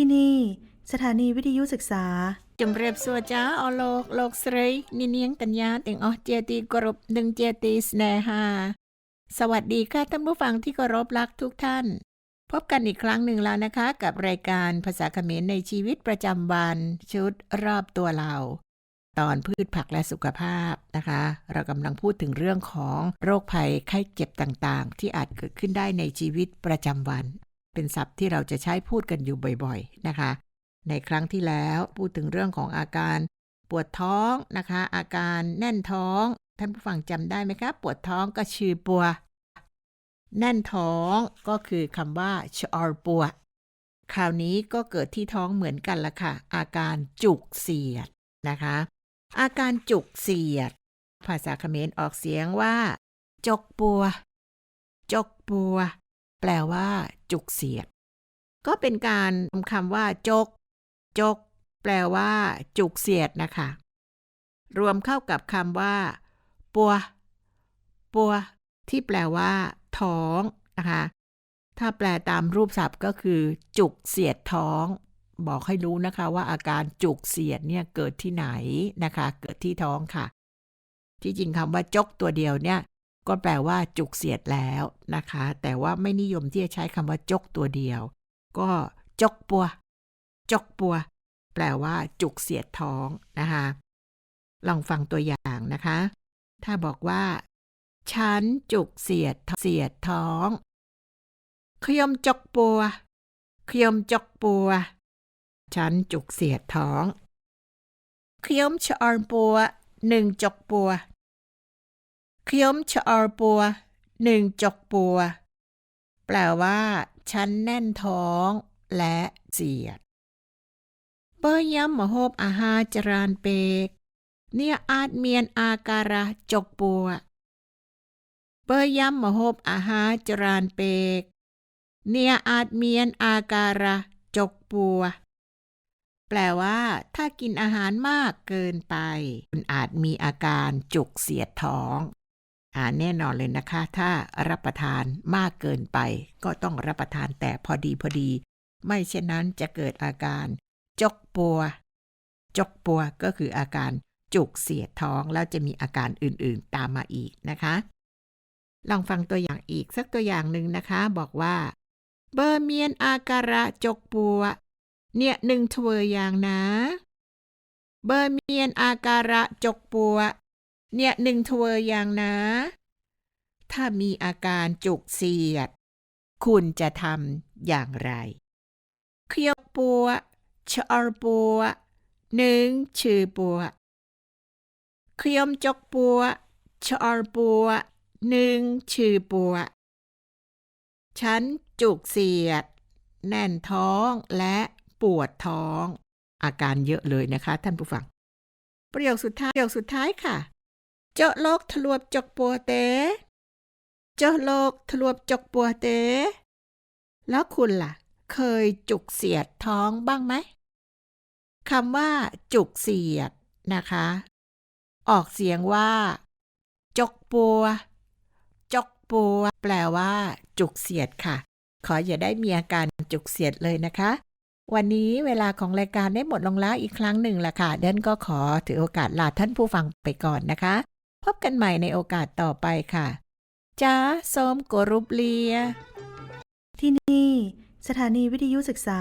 ที่นี่ สถานีวิทยุศึกษาจำเรียบสัวจ้าอโลกโลกสรนิเนียงกัญญาเอ็งอ๋อเจตีกรุบนึ่งเจตีสแนหาสวัสดีค่ะท่านผู้ฟังที่เคารพรักทุกท่าน พบกันอีกครั้งหนึ่งแล้วนะคะ กับรายการภาษาเขมรในชีวิตประจำวัน ชุดรอบตัวเรา ตอนพืชผักและสุขภาพนะคะ เรากำลังพูดถึงเรื่องของโรคภัยไข้เจ็บต่างๆ ที่อาจเกิดขึ้นได้ในชีวิตประจำวัน เป็นศัพท์ที่เราจะใช้พูดกันอยู่บ่อยๆนะคะ ในครั้งที่แล้วพูดถึงเรื่องของอาการปวดท้องนะคะ อาการแน่นท้อง ท่านผู้ฟังจำได้ไหมคะปวดท้องก็ชื่อปัว แน่นท้องก็คือคำว่าชอรปัวคราวนี้ก็เกิดที่ท้องเหมือนกันละค่ะ อาการจุกเสียดนะคะ อาการจุกเสียด ภาษาเขมรออกเสียงว่า จกปัว จกปัว แปลว่า จุกเสียด ก็เป็นการนำคำว่า จก จก แปลว่า จุกเสียดนะคะ รวมเข้ากับคำว่า ปัว ปัว ที่แปลว่า ท้องนะคะ ถ้าแปลตามรูปศัพท์ก็คือ จุกเสียดท้อง บอกให้รู้นะคะว่าอาการจุกเสียดเนี่ยเกิดที่ไหนนะคะ เกิดที่ท้องค่ะ ที่จริงคำว่าจกตัวเดียวเนี่ย ก็แปลว่าจุกเสียดแล้วนะคะ แต่ว่าไม่นิยมที่จะใช้คำว่าจกตัวเดียว ก็จกปัว จกปัว แปลว่า จุกเสียดท้องนะคะ ลองฟังตัวอย่างนะคะ ถ้าบอกว่า ฉันจุกเสียดเสียดท้องขยมจกปัวขยมจกปัว ฉันจุกเสียดท้องขยมชอรปัวหนึ่งจกปัว ขยมชอรปัวหนึ่งจกปัว แปลว่า ฉันแน่นท้อง และเสียดเบอร์ย้ำมโฮบอาหารจรานเปก เนี่ยอาจเมียนอาการะจกปัว เบอร์ย้ำมโฮบอาหารจรานเปก เนี่ยอาจเมียนอาการะจกปัว แปลว่า ถ้ากินอาหารมากเกินไป คุณอาจมีอาการจุกเสียดท้อง อ่าแน่นอนเลยนะคะ ถ้ารับประทานมากเกินไป ก็ต้องรับประทานแต่พอดีพอดี ไม่เช่นนั้นจะเกิดอาการ จกปัว จกปัวก็คืออาการจุกเสียดท้องแล้วจะมีอาการอื่นๆตามมาอีกนะคะ ลองฟังตัวอย่างอีกสักตัวอย่างหนึ่งนะคะ บอกว่า เบอร์เมียนอาการะจกปัว เนี่ยหนึ่งทเวอย่างนะ เบอร์เมียนอาการะจกปัว เนี่ยหนึ่งทเวออย่างนะ ถ้ามีอาการจุกเสียด คุณจะทำอย่างไรเคียวปัวชอรปัวหนึ่งชื่อปัวเคียมจกปัวชอรปัวหนึ่งชื่อปัวฉันจุกเสียด แน่นท้องและปวดท้อง อาการเยอะเลยนะคะท่านผู้ฟัง ประโยคสุดท้ายประโยคสุดท้ายค่ะ เจาะโลกทะลวบจกปัวเตเจาะโลกทะลวบจกปัวเตแล้วคุณล่ะ เคยจุกเสียดท้องบ้างไหมคำว่า จุกเสียดนะคะ ออกเสียงว่า จกปัว จกปัว แปลว่า จุกเสียดค่ะ ขออย่าได้มีอาการจุกเสียดเลยนะคะวันนี้เวลาของรายการได้หมดลงแล้วอีกครั้งหนึ่งละค่ะเดนก็ขอถือโอกาสลาท่านผู้ฟังไปก่อนนะคะ พบกันใหม่ในโอกาสต่อไปค่ะจ้าส้มโกรุบเลีย ที่นี่ สถานีวิทยุศึกษา